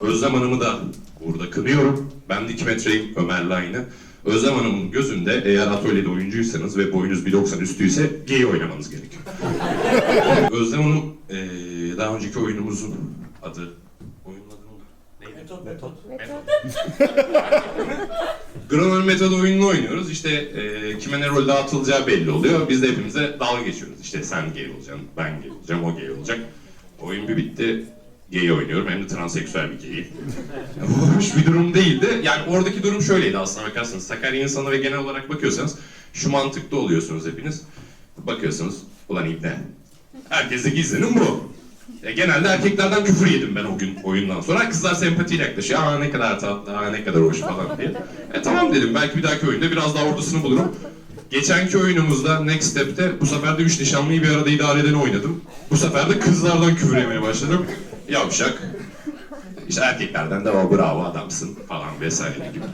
Özlem Hanım'ı da burada kınıyorum. Ben de 2 metreyim Ömer'le aynı. Özlem Hanım'ın gözünde eğer atölyede oyuncuysanız ve boyunuz 1.90 üstüyse gay oynamanız gerekiyor. Özlem Hanım eee, daha önceki oyunumuzun adı... Oyunun adı ne? Neydi? Metot. Grammar Method oyununu oynuyoruz. İşte eee kime ne rol dağıtılacağı belli oluyor. Biz de hepimize dalga geçiyoruz. İşte sen gay olacaksın, ben gay olacağım, o gay olacak. Oyun bir bitti. Gay oynuyorum. Hem de transseksüel bir gay. Hoş bir durum değildi. Yani oradaki durum şöyleydi aslına bakarsanız. Sakarya insanı ve genel olarak bakıyorsanız şu mantıkta oluyorsunuz hepiniz. Bakıyorsunuz, ulan ibne. Herkese gizlenim bu. E, genelde erkeklerden küfür yedim ben o gün oyundan sonra. Kızlar sempatiyle yaklaşıyor. Aa ne kadar tatlı, aa ne kadar hoş falan diye. E tamam dedim belki bir dahaki oyunda biraz daha ordusunu bulurum. Geçenki oyunumuzda Next Step'te bu sefer de üç nişanlıyı bir arada idare edeni oynadım. Bu sefer de kızlardan küfür yemeye başladım. Yavşak. İşte erkeklerden de o bravo adamsın falan vesaire gibi.